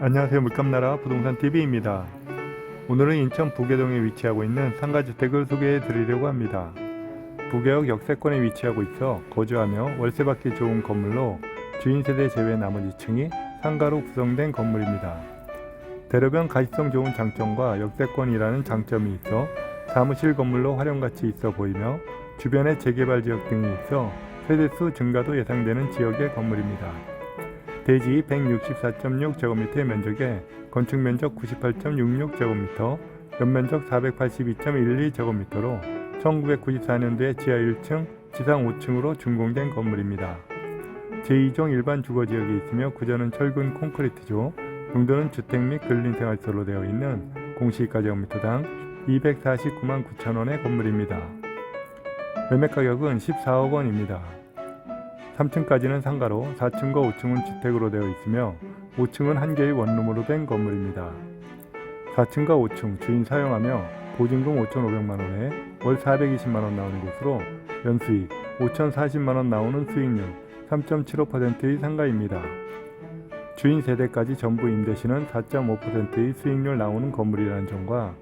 안녕하세요 물감나라 부동산TV입니다. 오늘은 인천 부계동에 위치하고 있는 상가주택을 소개해 드리려고 합니다. 부계역 역세권에 위치하고 있어 거주하며 월세 받기 좋은 건물로 주인 세대 제외 나머지 층이 상가로 구성된 건물입니다. 대로변 가시성 좋은 장점과 역세권이라는 장점이 있어 사무실 건물로 활용 가치 있어 보이며 주변에 재개발 지역 등이 있어 세대수 증가도 예상되는 지역의 건물입니다. 대지 164.6 제곱미터의 면적에 건축 면적 98.66 제곱미터, 연면적 482.12 제곱미터로 1994년도에 지하 1층, 지상 5층으로 준공된 건물입니다. 제2종 일반 주거지역에 있으며 구조는 철근 콘크리트조, 용도는 주택 및 근린생활시설로 되어 있는 공시가 제곱미터당 249만 9천원의 건물입니다. 매매 가격은 14억 원입니다. 3층까지는 상가로 4층과 5층은 주택으로 되어 있으며 5층은 한 개의 원룸으로 된 건물입니다. 4층과 5층 주인 사용하며 보증금 5,500만 원에 월 420만 원 나오는 곳으로 연수익 5,040만 원 나오는 수익률 3.75%의 상가입니다. 주인 세대까지 전부 임대시는 4.5%의 수익률 나오는 건물이라는 점과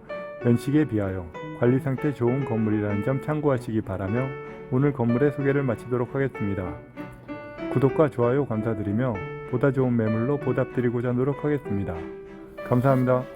연식에 비하여 관리 상태 좋은 건물이라는 점 참고하시기 바라며 오늘 건물의 소개를 마치도록 하겠습니다. 구독과 좋아요 감사드리며 보다 좋은 매물로 보답드리고자 노력하겠습니다. 감사합니다.